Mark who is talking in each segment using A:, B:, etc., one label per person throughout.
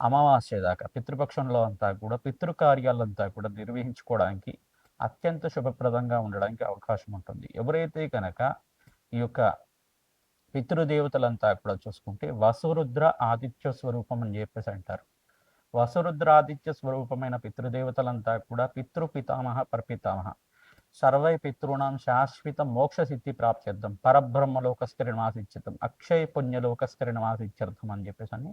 A: అమావాస్య దాకా పితృపక్షంలో అంతా కూడా పితృకార్యాలంతా కూడా నిర్వహించుకోవడానికి అత్యంత శుభప్రదంగా ఉండడానికి అవకాశం ఉంటుంది. ఎవరైతే కనుక ఈ యొక్క పితృదేవతలంతా కూడా చూసుకుంటే వసురుద్ర ఆదిత్య స్వరూపం అని చెప్పేసి అంటారు. వసురుద్ర ఆదిత్య స్వరూపమైన పితృదేవతలంతా కూడా పితృ పితామహ పరపితామహ. సర్వై పితృణాం శాశ్వత మోక్ష సిద్ధి ప్రాప్త్యర్థం పరబ్రహ్మలోకస్థిరణమాసిత్యర్థం అక్షయ పుణ్యలోకస్థిరణమాసిత్యర్థం అని చెప్పేసి అని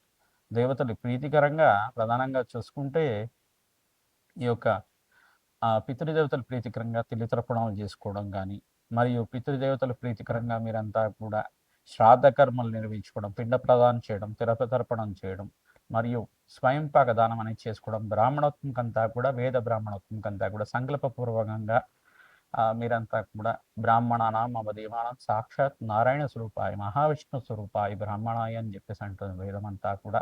A: దేవతలు ప్రీతికరంగా ప్రధానంగా చూసుకుంటే ఈ యొక్క పితృదేవతలు ప్రీతికరంగా తిలితర్పణాలు చేసుకోవడం కానీ మరియు పితృదేవతలు ప్రీతికరంగా మీరంతా కూడా శ్రాద్ధ కర్మలు నిర్వహించుకోవడం పిండ ప్రదానం చేయడం తిరపతర్పణం చేయడం మరియు స్వయం దానం అనేది చేసుకోవడం బ్రాహ్మణోత్మకంతా కూడా వేద బ్రాహ్మణోత్మకంతా కూడా సంకల్పపూర్వకంగా మీరంతా కూడా బ్రాహ్మణానాం మమ సాక్షాత్ నారాయణ స్వరూపాయి మహావిష్ణు స్వరూపాయి బ్రాహ్మణాయ అని చెప్పేసి అంటుంది వేదం అంతా కూడా.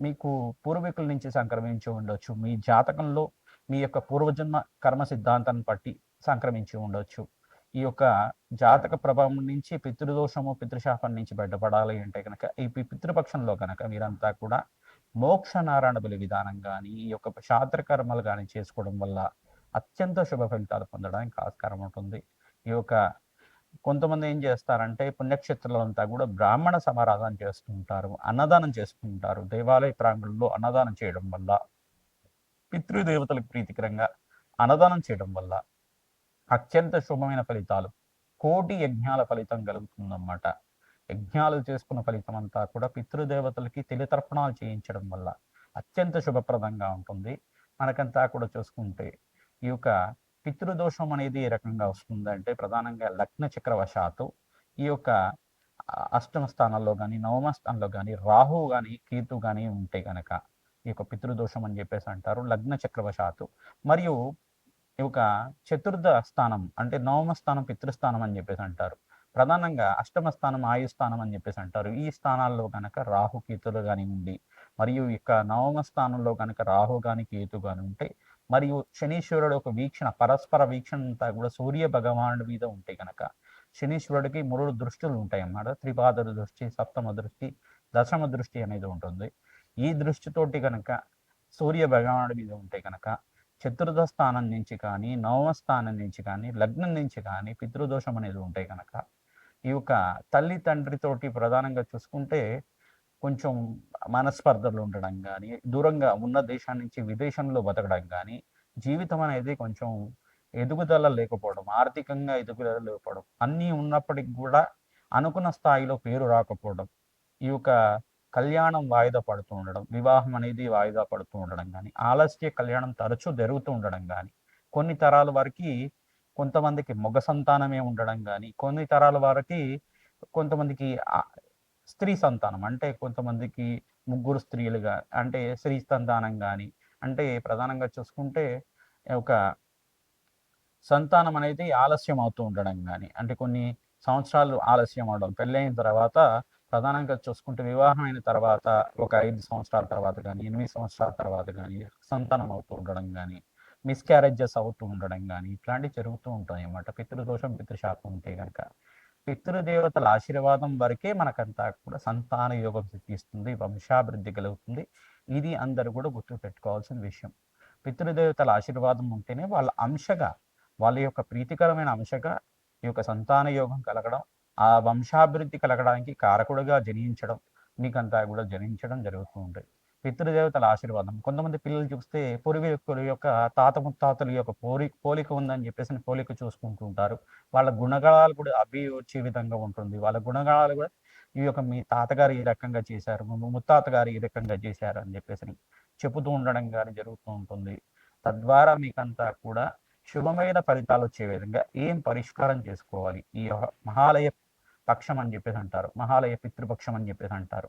A: మీకు పూర్వీకుల నుంచి సంక్రమించి ఉండొచ్చు. మీ జాతకంలో మీ యొక్క పూర్వజన్మ కర్మ సిద్ధాంతాన్ని బట్టి సంక్రమించి ఉండొచ్చు. ఈ యొక్క జాతక ప్రభావం నుంచి పితృదోషము పితృశాపం నుంచి బయటపడాలి అంటే కనుక ఈ పితృపక్షంలో కనుక మీరంతా కూడా మోక్ష నారాయణ బలి విధానం కానీ ఈ యొక్క శాస్త్ర కర్మలు కానీ చేసుకోవడం వల్ల అత్యంత శుభ ఫలితాలు పొందడానికి ఆస్కారం ఉంటుంది. ఈ యొక్క కొంతమంది ఏం చేస్తారంటే పుణ్యక్షేత్రాలంతా కూడా బ్రాహ్మణ సమారాధన చేస్తుంటారు అన్నదానం చేసుకుంటారు దేవాలయ ప్రాంగణంలో అన్నదానం చేయడం వల్ల పితృదేవతలకు ప్రీతికరంగా అన్నదానం చేయడం వల్ల అత్యంత శుభమైన ఫలితాలు కోటి యజ్ఞాల ఫలితం కలుగుతుందన్నమాట. యజ్ఞాలు చేసుకున్న ఫలితం అంతా కూడా పితృదేవతలకి తెలితర్పణాలు చేయించడం వల్ల అత్యంత శుభప్రదంగా ఉంటుంది. మనకంతా కూడా చూసుకుంటే ఈ యొక్క పితృదోషం అనేది ఏ రకంగా వస్తుందంటే ప్రధానంగా లగ్న చక్రవశాత్తు ఈ యొక్క అష్టమ స్థానాల్లో కానీ నవమ స్థానంలో కానీ రాహు కానీ కేతు కానీ ఉంటే కనుక ఈ యొక్క పితృదోషం అని చెప్పేసి అంటారు లగ్న చక్రవశాత్తు. మరియు ఈ యొక్క చతుర్థ స్థానం అంటే నవమ స్థానం పితృస్థానం అని చెప్పేసి అంటారు. ప్రధానంగా అష్టమ స్థానం ఆయు స్థానం అని చెప్పేసి అంటారు. ఈ స్థానాల్లో కనుక రాహు కేతులు కానీ ఉండి మరియు ఇక నవమ స్థానంలో కనుక రాహు కానీ కేతు కానీ ఉంటే మరియు శనీశ్వరుడు ఒక వీక్షణ పరస్పర వీక్షణ అంతా కూడా సూర్య భగవానుడి మీద ఉంటే కనుక శనీశ్వరుడికి మూడు దృష్టిలు ఉంటాయి అన్నమాట త్రిపాదరు దృష్టి సప్తమ దృష్టి దశమ దృష్టి అనేది ఉంటుంది. ఈ దృష్టితోటి కనుక సూర్య భగవానుడి మీద ఉంటే కనుక చతుర్థ స్థానం నుంచి కానీ నవమ స్థానం నుంచి కానీ లగ్నం నుంచి కానీ పితృదోషం అనేది ఉంటే కనుక ఈ యొక్క తల్లి తండ్రితోటి ప్రధానంగా చూసుకుంటే కొంచెం మనస్పర్ధలు ఉండడం కానీ దూరంగా ఉన్న దేశం నుంచి విదేశంలో బతకడం కానీ జీవితం అనేది కొంచెం ఎదుగుదల లేకపోవడం ఆర్థికంగా ఎదుగుదల లేకపోవడం అన్నీ ఉన్నప్పటికి కూడా అనుకున్న స్థాయిలో పేరు రాకపోవడం ఈ యొక్క కళ్యాణం వాయిదా పడుతూ ఉండడం వివాహం అనేది వాయిదా పడుతూ ఉండడం కానీ ఆలస్య కళ్యాణం తరచూ జరుగుతూ ఉండడం కానీ కొన్ని తరాల వారికి కొంతమందికి మగ సంతానమే ఉండడం కానీ కొన్ని తరాల వారికి కొంతమందికి స్త్రీ సంతానం అంటే కొంతమందికి ముగ్గురు స్త్రీలుగా అంటే స్త్రీ సంతానం కానీ అంటే ప్రధానంగా చూసుకుంటే ఒక సంతానం అనేది ఆలస్యం అవుతూ ఉండడం కానీ అంటే కొన్ని సంవత్సరాలు ఆలస్యం అవడం పెళ్ళైన తర్వాత ప్రధానంగా చూసుకుంటే వివాహం అయిన తర్వాత ఒక ఐదు సంవత్సరాల తర్వాత కానీ ఎనిమిది సంవత్సరాల తర్వాత కానీ సంతానం అవుతూ ఉండడం కానీ మిస్క్యారేజెస్ అవుతూ ఉండడం కానీ ఇట్లాంటివి జరుగుతూ ఉంటాయి అన్నమాట పితృదోషం పితృశాపం ఉంటే కనుక పితృదేవతల ఆశీర్వాదం వరకే మనకంతా కూడా సంతాన యోగం సిద్ధిస్తుంది వంశాభివృద్ధి కలుగుతుంది. ఇది అందరూ కూడా గుర్తు పెట్టుకోవాల్సిన విషయం. పితృదేవతల ఆశీర్వాదం ఉంటేనే వాళ్ళ అంశగా వాళ్ళ యొక్క ప్రీతికరమైన అంశగా ఈ యొక్క సంతాన యోగం కలగడం ఆ వంశాభివృద్ధి కలగడానికి కారకుడుగా జనించడం మీకంతా కూడా జనించడం జరుగుతూ ఉంటుంది. పితృదేవతల ఆశీర్వాదం. కొంతమంది పిల్లలు చూస్తే పూర్వీకుల యొక్క తాత ముత్తాతల యొక్క పోలి పోలిక ఉందని చెప్పేసి పోలిక చూసుకుంటూ ఉంటారు. వాళ్ళ గుణగణాలు కూడా అవి వచ్చే విధంగా ఉంటుంది. వాళ్ళ గుణగణాలు కూడా ఈ యొక్క మీ తాతగారు ఈ రకంగా చేశారు ముత్తాత గారు ఈ రకంగా చేశారు అని చెప్పేసి చెబుతూ ఉండడం కానీ జరుగుతూ ఉంటుంది. తద్వారా మీకంతా కూడా శుభమైన ఫలితాలు వచ్చే విధంగా ఏం పరిష్కారం చేసుకోవాలి? ఈ మహాలయ పక్షం అని చెప్పేసి అంటారు. మహాలయ పితృపక్షం అని చెప్పేసి అంటారు.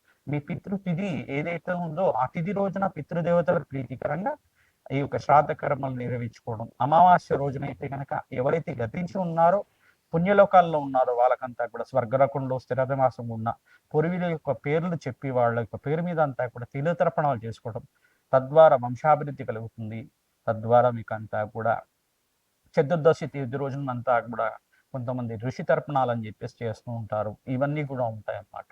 A: మీ పితృతిథి ఏదైతే ఉందో ఆ తిథి రోజున పితృదేవతలకు ప్రీతికరంగా ఈ యొక్క శ్రాద్ధ కర్మలు నిర్వహించుకోవడం. అమావాస్య రోజున అయితే కనుక ఎవరైతే గతించి ఉన్నారో పుణ్యలోకాల్లో ఉన్నారో వాళ్ళకంతా కూడా స్వర్గరకంలో స్థిరమాసం ఉన్న పూర్వీల యొక్క పేర్లు చెప్పి వాళ్ళ యొక్క పేరు మీద అంతా కూడా తిలతర్పణాలు చేసుకోవడం తద్వారా వంశాభివృద్ధి కలుగుతుంది. తద్వారా మీకు అంతా కూడా చతుర్దశి తీర్థి రోజునంతా కూడా కొంతమంది ఋషి తర్పణాలు అని చెప్పేసి చేస్తూ ఉంటారు. ఇవన్నీ కూడా ఉంటాయి అన్నమాట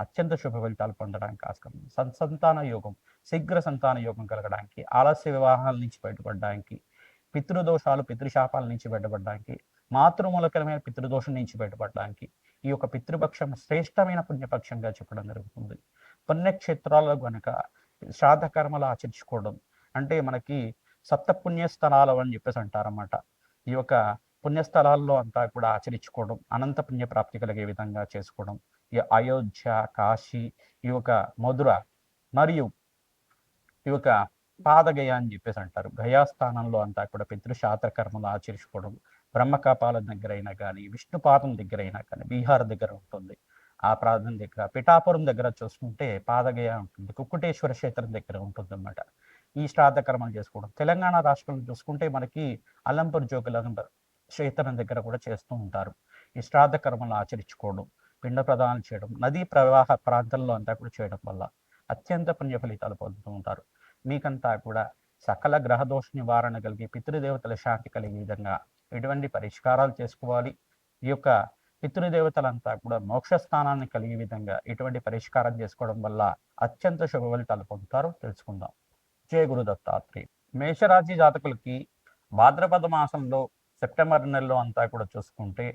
A: అత్యంత శుభ ఫలితాలు పొందడానికి ఆస్కారం ఉంది. యోగం శీఘ్ర సంతాన యోగం కలగడానికి ఆలస్య వివాహాల నుంచి బయటపడడానికి పితృదోషాలు పితృశాపాల నుంచి బయటపడడానికి మాతృమూలకరమైన పితృదోషం నుంచి బయటపడడానికి ఈ యొక్క పితృపక్షం శ్రేష్టమైన పుణ్యపక్షంగా చెప్పడం జరుగుతుంది పుణ్యక్షేత్రాల్లో గనుక శ్రాద్ధకర్మలు ఆచరించుకోవడం అంటే మనకి సప్త పుణ్యస్థలాలు అని చెప్పేసి అంటారన్నమాట ఈ యొక్క పుణ్యస్థలాల్లో అంతా కూడా ఆచరించుకోవడం అనంత పుణ్య ప్రాప్తి కలిగే విధంగా చేసుకోవడం ఈ అయోధ్య కాశీ ఈ యొక్క మధుర మరియు ఈ యొక్క పాదగయ అని చెప్పేసి అంటారు. గయాస్థానంలో అంతా కూడా పితృశాస్త్ర కర్మలు ఆచరించుకోవడం బ్రహ్మకాపాల దగ్గర అయినా కానీ విష్ణుపాదం దగ్గర అయినా కానీ బీహార్ దగ్గర ఉంటుంది. ఆ ప్రాంతం దగ్గర పిఠాపురం దగ్గర చూసుకుంటే పాదగయ ఉంటుంది. కుక్కుటేశ్వర క్షేత్రం దగ్గర ఉంటుంది అన్నమాట ఈ శ్రాద్ధ కర్మలు చేసుకోవడం. తెలంగాణ రాష్ట్రంలో చూసుకుంటే మనకి అల్లంపూర్ జోగులంబర్ క్షేత్రం దగ్గర కూడా చేస్తూ ఉంటారు. ఈ శ్రాద్ధ కర్మలు ఆచరించుకోవడం. పిండ ప్రదానం చేయడం నదీ ప్రవాహ ప్రాంతంలో అంతా కూడా చేయడం వల్ల అత్యంత పుణ్య ఫలితాలు పొందుతూ ఉంటారు. మీకంతా కూడా సకల గ్రహదోష నివారణ కలిగి పితృదేవతల శాంతి కలిగే విధంగా ఎటువంటి పరిష్కారాలు చేసుకోవాలి? ఈ యొక్క పితృదేవతలంతా కూడా మోక్ష స్థానాన్ని కలిగే విధంగా ఎటువంటి పరిష్కారం చేసుకోవడం వల్ల అత్యంత శుభ ఫలితాలు పొందుతారో తెలుసుకుందాం. జయ గురు దత్తాత్రేయ. మేషరాశి జాతకులకి భాద్రపద మాసంలో సెప్టెంబర్ నెలలో అంతా కూడా చూసుకుంటే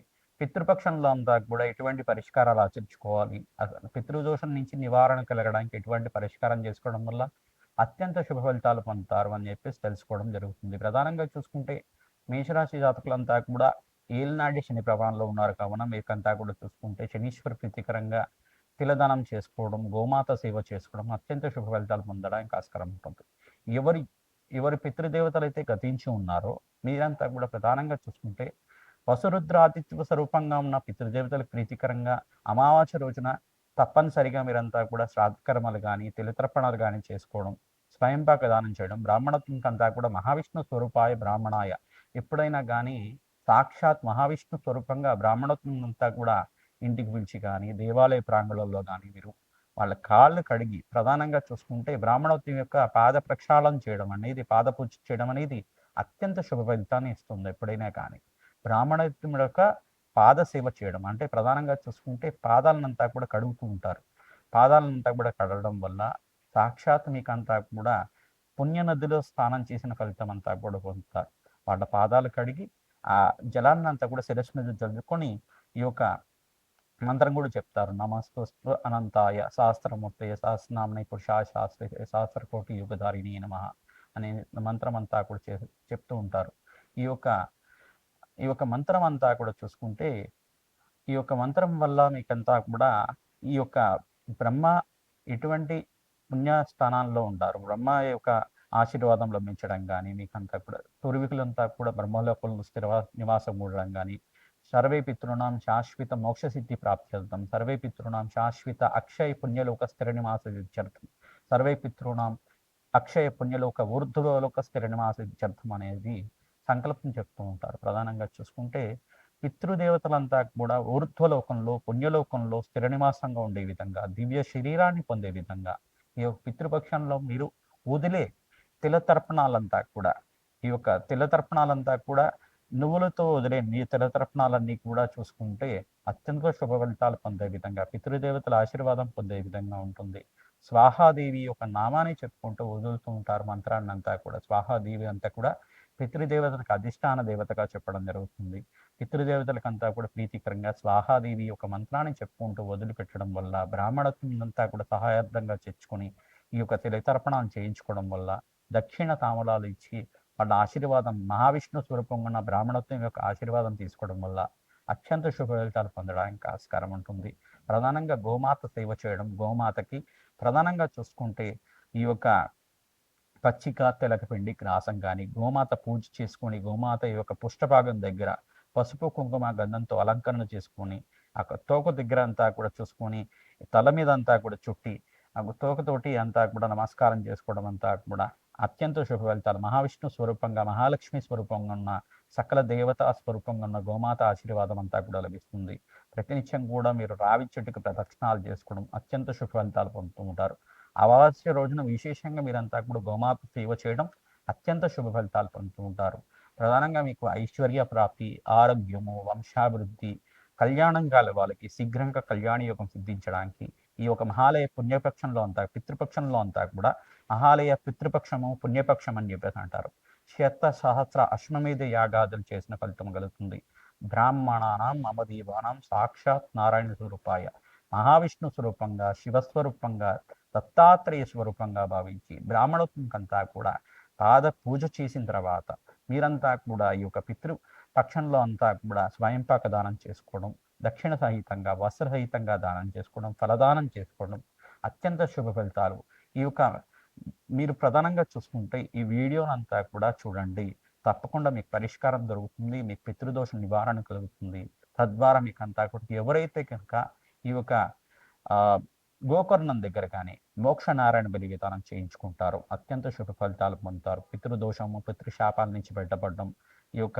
A: పితృపక్షంలో అంతా కూడా ఎటువంటి పరిష్కారాలు ఆచరించుకోవాలి. పితృదోషం నుంచి నివారణ కలగడానికి ఎటువంటి పరిష్కారం చేసుకోవడం వల్ల అత్యంత శుభ ఫలితాలు పొందుతారు అని చెప్పేసి తెలుసుకోవడం జరుగుతుంది. ప్రధానంగా చూసుకుంటే మేషరాశి జాతకులంతా కూడా ఏలినాటి శని ప్రభావంలో ఉన్నారు. కావున మీకంతా కూడా చూసుకుంటే శనీశ్వర ప్రీతికరంగా తిలదానం చేసుకోవడం గోమాత సేవ చేసుకోవడం అత్యంత శుభ ఫలితాలు పొందడానికి ఆస్కారం ఉంటుంది. ఎవరి ఎవరి పితృదేవతలు అయితే గతించి ఉన్నారో మీరంతా కూడా ప్రధానంగా చూసుకుంటే వసురుద్రాతిత్వ స్వరూపంగా ఉన్న పితృదేవతలు ప్రీతికరంగా అమావాస్య రోజున తప్పనిసరిగా మీరంతా కూడా శ్రాద్ధకర్మలు కానీ తెలితర్పణలు కానీ చేసుకోవడం స్వయంపాక దానం చేయడం బ్రాహ్మణత్వంకంతా కూడా మహావిష్ణు స్వరూపాయ బ్రాహ్మణాయ. ఎప్పుడైనా కానీ సాక్షాత్ మహావిష్ణు స్వరూపంగా బ్రాహ్మణత్వం అంతా కూడా ఇంటికి పిలిచి కానీ దేవాలయ ప్రాంగణంలో కానీ మీరు వాళ్ళ కాళ్ళు కడిగి ప్రధానంగా చూసుకుంటే బ్రాహ్మణోత్వం యొక్క పాద ప్రక్షాళన చేయడం అనేది పాద పూజ చేయడం అనేది అత్యంత శుభ ఫలితాన్ని ఇస్తుంది ఎప్పుడైనా కానీ. బ్రాహ్మణోత్వం యొక్క పాద సేవ చేయడం. అంటే ప్రధానంగా చూసుకుంటే పాదాలనంతా కూడా కడుగుతూ ఉంటారు. పాదాలనంతా కూడా కడగడం వల్ల సాక్షాత్ మీకంతా కూడా పుణ్య నదిలో స్నానం చేసిన ఫలితం అంతా కూడా పొందుతారు. వాళ్ళ పాదాలు కడిగి ఆ జలాన్ని అంతా కూడా శిరస్సు మీద జల్లుకొని ఈ యొక్క మంత్రం కూడా చెప్తారు. నమస్తు అనంతాయ శాస్త్రమూర్తయ సహస్రనామని పురుషా శాస్త్ర శాస్త్రకోటి యుగధారిణి నమ అనే మంత్రం అంతా కూడా చే చెప్తూ ఉంటారు. ఈ యొక్క ఈ యొక్క మంత్రం అంతా కూడా చూసుకుంటే ఈ యొక్క మంత్రం వల్ల మీకంతా కూడా ఈ యొక్క బ్రహ్మ ఎటువంటి పుణ్యస్థానాల్లో ఉంటారు? బ్రహ్మ యొక్క ఆశీర్వాదం లభించడం కానీ మీకంతా కూడా పూర్వీకులంతా కూడా బ్రహ్మలోకంలో స్థిర నివాసం ఉండడం కానీ సర్వే పితృణాం శాశ్వత మోక్ష సిద్ధి ప్రాప్త్యర్థం సర్వే పితృణాం శాశ్వత అక్షయ పుణ్యలోక స్థిర నివాస విద్యార్థం సర్వే పితృణాం అక్షయ పుణ్యలోక ఊర్ధ్వలోక స్థిర నివాస విద్యార్థం అనేది సంకల్పం చెప్తూ ఉంటారు. ప్రధానంగా చూసుకుంటే పితృదేవతలంతా కూడా ఊర్ధ్వలోకంలో పుణ్యలోకంలో స్థిర నివాసంగా ఉండే విధంగా దివ్య శరీరాన్ని పొందే విధంగా ఈ యొక్క పితృపక్షంలో మీరు వదిలే తిలతర్పణాలంతా కూడా ఈ యొక్క తిలతర్పణాలంతా కూడా నువ్వులతో వదిలే నీ తిలతర్పణాలన్నీ కూడా చూసుకుంటే అత్యంత శుభ ఫలితాలు పొందే విధంగా పితృదేవతల ఆశీర్వాదం పొందే విధంగా ఉంటుంది. స్వాహాదేవి యొక్క నామాన్ని చెప్పుకుంటూ వదులుతూ ఉంటారు మంత్రాన్ని అంతా కూడా స్వాహాదేవి అంతా కూడా పితృదేవతలకు అధిష్టాన దేవతగా చెప్పడం జరుగుతుంది. పితృదేవతలకంతా కూడా ప్రీతికరంగా స్వాహాదేవి యొక్క మంత్రాన్ని చెప్పుకుంటూ వదిలిపెట్టడం వల్ల బ్రాహ్మణత్వం అంతా కూడా సహాయార్థంగా తెచ్చుకొని ఈ యొక్క తిలతర్పణం చేయించుకోవడం వల్ల దక్షిణ తామలాలు ఇచ్చి వాళ్ళ ఆశీర్వాదం మహావిష్ణు స్వరూపంగా ఉన్న బ్రాహ్మణత్వం యొక్క ఆశీర్వాదం తీసుకోవడం వల్ల అత్యంత శుభ ఫలితాలు పొందడానికి ఆస్కారం ఉంటుంది. ప్రధానంగా గోమాత సేవ చేయడం గోమాతకి ప్రధానంగా చూసుకుంటే ఈ యొక్క పచ్చిక తెలకపిండి గ్రాసం కానీ గోమాత పూజ చేసుకొని గోమాత యొక్క పుష్టభాగం దగ్గర పసుపు కుంకుమ గంధంతో అలంకరణ చేసుకొని ఆ తోక దగ్గర అంతా కూడా చూసుకొని తల మీద అంతా కూడా చుట్టి ఆ తోకతోటి అంతా కూడా నమస్కారం చేసుకోవడం అంతా కూడా అత్యంత శుభ ఫలితాలు. మహావిష్ణు స్వరూపంగా మహాలక్ష్మి స్వరూపంగా ఉన్న సకల దేవతా స్వరూపంగా ఉన్న గోమాత ఆశీర్వాదం అంతా కూడా లభిస్తుంది. ప్రతినిత్యం కూడా మీరు రావి చెట్టుకు ప్రదక్షిణాలు చేసుకోవడం అత్యంత శుభ ఫలితాలు పొందుతూ ఉంటారు. అమావాస్య రోజున విశేషంగా మీరంతా కూడా గోమాత సేవ చేయడం అత్యంత శుభ ఫలితాలు పొందుతూ ఉంటారు. ప్రధానంగా మీకు ఐశ్వర్య ప్రాప్తి ఆరోగ్యము వంశాభివృద్ధి కళ్యాణం కాల వాళ్ళకి శీఘ్రంగా కళ్యాణ యోగం సిద్ధించడానికి ఈ ఒక మహాలయ పుణ్యపక్షంలో అంతా పితృపక్షంలో అంతా కూడా మహాలయ పితృపక్షము పుణ్యపక్షం అని చెప్పేసి అంటారు. శత సహస్ర అశ్వమేధ యాగాదులు చేసిన ఫలితం కలుగుతుంది. బ్రాహ్మణానాం మమదీవానాం సాక్షాత్ నారాయణ స్వరూపాయ. మహావిష్ణు స్వరూపంగా శివస్వరూపంగా దత్తాత్రేయ స్వరూపంగా భావించి బ్రాహ్మణోత్వంకంతా కూడా పాద పూజ చేసిన తర్వాత మీరంతా కూడా ఈ యొక్క పితృ పక్షంలో అంతా కూడా స్వయంపాక దానం చేసుకోవడం దక్షిణ సహితంగా వస్త్ర సహితంగా దానం చేసుకోవడం ఫలదానం చేసుకోవడం అత్యంత శుభ ఫలితాలు. ఈ యొక్క మీరు ప్రధానంగా చూసుకుంటే ఈ వీడియోనంతా కూడా చూడండి. తప్పకుండా మీకు పరిష్కారం దొరుకుతుంది మీకు పితృదోష నివారణ కలుగుతుంది. తద్వారా మీకు అంతా కూడా ఎవరైతే కనుక ఈ యొక్క గోకర్ణం దగ్గర కానీ మోక్ష నారాయణ బలి విధానం చేయించుకుంటారు. అత్యంత శుభ ఫలితాలు పొందుతారు. పితృదోషము పితృశాపాల నుంచి బయటపడడం ఈ యొక్క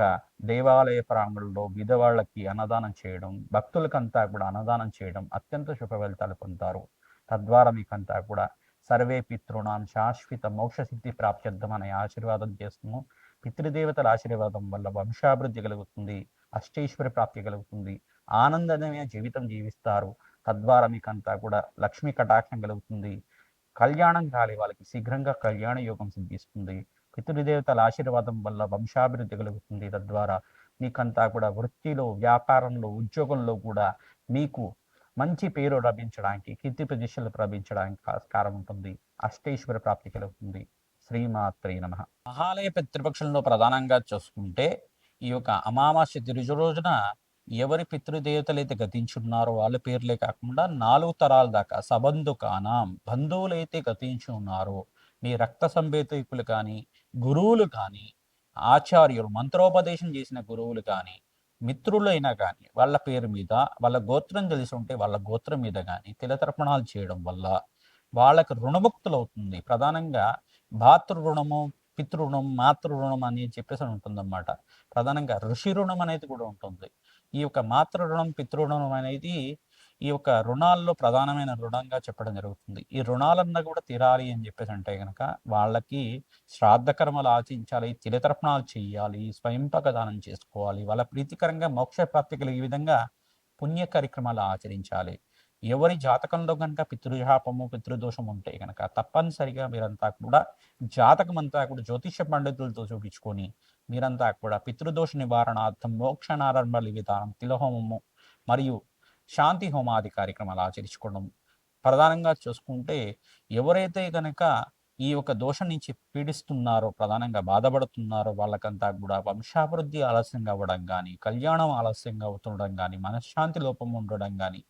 A: దేవాలయ ప్రాంగణంలో విధవాళ్ళకి అన్నదానం చేయడం భక్తులకంతా కూడా అన్నదానం చేయడం అత్యంత శుభ ఫలితాలు పొందుతారు. తద్వారా మీకంతా కూడా సర్వే పితృణాం శాశ్వత మోక్ష సిద్ధి ప్రాప్త్యర్థం అనే ఆశీర్వాదం చేస్తున్నాము పితృదేవతల ఆశీర్వాదం వల్ల వంశాభివృద్ధి కలుగుతుంది అష్టైశ్వర్య ప్రాప్తి కలుగుతుంది. ఆనందమైన జీవితం జీవిస్తారు. తద్వారా మీకంతా కూడా లక్ష్మీ కటాక్షం కలుగుతుంది. కళ్యాణం కాలి వాళ్ళకి శీఘ్రంగా కళ్యాణ యోగం సిద్ధిస్తుంది. పితృదేవతల ఆశీర్వాదం వల్ల వంశాభివృద్ధి కలుగుతుంది. తద్వారా మీకంతా కూడా వృత్తిలో వ్యాపారంలో ఉద్యోగంలో కూడా మీకు మంచి పేరు లభించడానికి కీర్తి ప్రతిష్టలు లభించడానికి ఆస్కారం ఉంటుంది. అష్టేశ్వర ప్రాప్తి కలుగుతుంది. శ్రీమాత్రే నమ. మహాలయ పితృపక్షంలో ప్రధానంగా చూసుకుంటే ఈ యొక్క అమావాస్య తిరుజు రోజున ఎవరి పితృదేవతలు అయితే గతించున్నారో వాళ్ళ పేర్లే కాకుండా నాలుగు తరాల దాకా సబంధుకానాం బంధువులైతే గతించి ఉన్నారో మీ రక్త సంబేతికులు కానీ గురువులు కానీ ఆచార్యులు మంత్రోపదేశం చేసిన గురువులు కానీ మిత్రులైనా కానీ వాళ్ళ పేరు మీద వాళ్ళ గోత్రం తెలిసి ఉంటే వాళ్ళ గోత్రం మీద కానీ తిలతర్పణాలు చేయడం వల్ల వాళ్ళకు రుణముక్తులు అవుతుంది ప్రధానంగా భాతృ రుణము పితృ మాతృ రుణం అని చెప్పేసి ఉంటుందన్నమాట. ప్రధానంగా ఋషి రుణం అనేది కూడా ఉంటుంది. ఈ యొక్క మాతృ రుణం పితృరుణం అనేది ఈ యొక్క రుణాల్లో ప్రధానమైన రుణంగా చెప్పడం జరుగుతుంది. ఈ రుణాలన్నా కూడా తీరాలి అని చెప్పేసి అంటే కనుక వాళ్ళకి శ్రాద్ధ కర్మలు ఆచరించాలి తిలతర్పణాలు చేయాలి స్వయంపక దానం చేసుకోవాలి వాళ్ళ ప్రీతికరంగా మోక్ష ప్రాప్తి కలిగే విధంగా పుణ్య కార్యక్రమాలు ఆచరించాలి. ఎవరి జాతకంలో కనుక పితృశాపము పితృదోషం ఉంటే కనుక తప్పనిసరిగా మీరంతా కూడా జాతకం అంతా కూడా జ్యోతిష పండితులతో చూపించుకొని మీరంతా కూడా పితృదోష నివారణార్థం మోక్ష నారంభలి విధానం తిలహోమము మరియు శాంతి హోమాది కార్యక్రమాలు ఆచరించుకోవడం ప్రధానంగా చూసుకుంటే ఎవరైతే కనుక ఈ యొక్క దోషం నుంచి పీడిస్తున్నారో ప్రధానంగా బాధపడుతున్నారో వాళ్ళకంతా కూడా వంశాభివృద్ధి ఆలస్యంగా అవ్వడం కానీ కళ్యాణం ఆలస్యంగా అవుతుండడం కానీ మనశ్శాంతి లోపం ఉండడం కానీ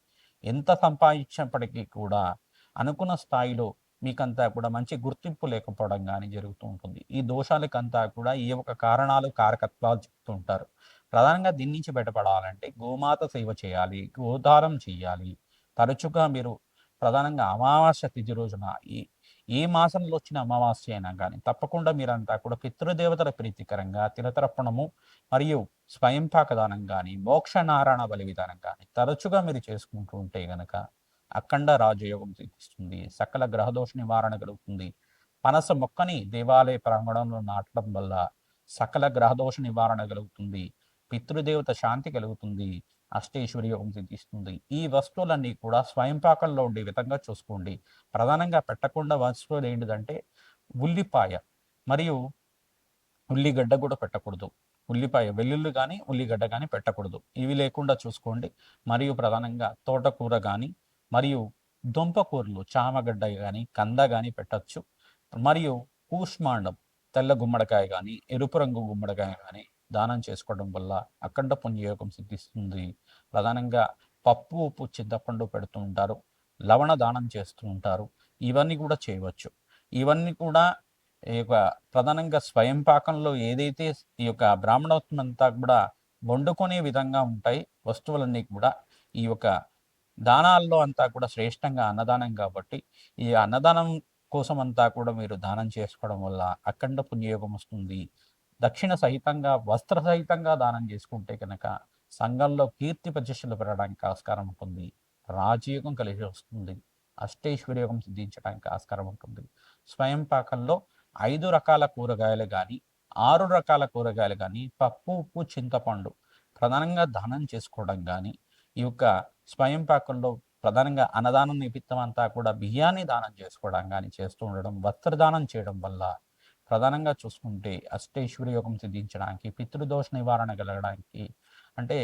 A: ఎంత సంపాదించినప్పటికీ కూడా అనుకున్న స్థాయిలో మీకంతా కూడా మంచి గుర్తింపు లేకపోవడం కానీ జరుగుతూ ఉంటుంది. ఈ దోషాలకంతా కూడా ఈ ఒక కారణాలు కారకత్వాలు చెప్తూ ఉంటారు. ప్రధానంగా దీని నుంచి బయటపడాలంటే గోమాత సేవ చేయాలి గోదారం చేయాలి. తరచుగా మీరు ప్రధానంగా అమావాస్య తిథి రోజున ఈ ఏ మాసంలో వచ్చిన అమావాస్య అయినా కానీ తప్పకుండా మీరంతా కూడా పితృదేవతల ప్రీతికరంగా తిలతర్పణము మరియు స్వయంపాక దానం కానీ మోక్ష నారాయణ బలి విధానం కానీ తరచుగా మీరు చేసుకుంటూ ఉంటే గనక అఖండ రాజయోగం సిద్ధిస్తుంది సకల గ్రహదోష నివారణ కలుగుతుంది. పనస మొక్కని దేవాలయ ప్రాంగణంలో నాటడం వల్ల సకల గ్రహదోష నివారణ కలుగుతుంది. పితృదేవత శాంతి కలుగుతుంది. అష్టేశ్వరి యోగం సిద్ధిస్తుంది ఈ వస్తువులన్నీ కూడా స్వయంపాకంలో ఉండే విధంగా చూసుకోండి. ప్రధానంగా పెట్టకుండా వస్తువులు ఏంటిదంటే ఉల్లిపాయ మరియు ఉల్లిగడ్డ కూడా పెట్టకూడదు. ఉల్లిపాయ వెల్లుల్లి కానీ ఉల్లిగడ్డ కానీ పెట్టకూడదు. ఇవి లేకుండా చూసుకోండి. మరియు ప్రధానంగా తోటకూర కానీ మరియు దుంపకూరలు చామగడ్డ కానీ కంద కానీ పెట్టచ్చు. మరియు కూష్మాండం తెల్ల గుమ్మడికాయ కానీ ఎరుపు రంగు గుమ్మడికాయ కానీ దానం చేసుకోవడం వల్ల అఖండ పుణ్యయోగం సిద్ధిస్తుంది. ప్రధానంగా పప్పు ఉప్పు చింతపండు పెడుతూ ఉంటారు. లవణ దానం చేస్తూ ఉంటారు. ఇవన్నీ కూడా చేయవచ్చు. ఇవన్నీ కూడా ఈ యొక్క ప్రధానంగా స్వయం పాకంలో ఏదైతే ఈ యొక్క బ్రాహ్మణోత్వం అంతా కూడా వండుకునే విధంగా ఉంటాయి వస్తువులన్నీ కూడా ఈ యొక్క దానాల్లో అంతా కూడా శ్రేష్టంగా అన్నదానం కాబట్టి ఈ అన్నదానం కోసం అంతా కూడా మీరు దానం చేసుకోవడం వల్ల అఖండ పుణ్యయోగం వస్తుంది. దక్షిణ సహితంగా వస్త్ర సహితంగా దానం చేసుకుంటే కనుక సంఘంలో కీర్తి ప్రతిష్టలు పెరగడానికి ఆస్కారం ఉంటుంది. రాజయోగం కలిసి వస్తుంది. అష్టేశ్వరయోగం సిద్ధించడానికి ఆస్కారం ఉంటుంది. స్వయం పాకంలో ఐదు రకాల కూరగాయలు కానీ ఆరు రకాల కూరగాయలు కానీ పప్పు ఉప్పు చింతపండు ప్రధానంగా దానం చేసుకోవడం కానీ ఈ యొక్క స్వయం పాకంలో ప్రధానంగా అన్నదానం నిమిత్తం అంతా కూడా బియ్యాన్ని దానం చేసుకోవడం కానీ చేస్తూ ఉండడం వస్త్రదానం చేయడం వల్ల ప్రధానంగా చూసుకుంటే అష్టేశ్వరి యోగం సిద్ధించడానికి పితృదోష నివారణ కలగడానికి అంటే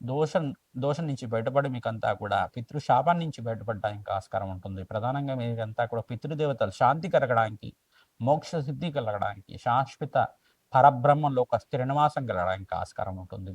A: దోషం దోషం నుంచి బయటపడి మీకంతా కూడా పితృశాపం నుంచి బయటపడడానికి ఆస్కారం ఉంటుంది. ప్రధానంగా మీకంతా కూడా పితృదేవతలు శాంతి కలగడానికి మోక్ష సిద్ధి కలగడానికి శాశ్వత పరబ్రహ్మంలో ఒక స్థిర కలగడానికి ఆస్కారం ఉంటుంది.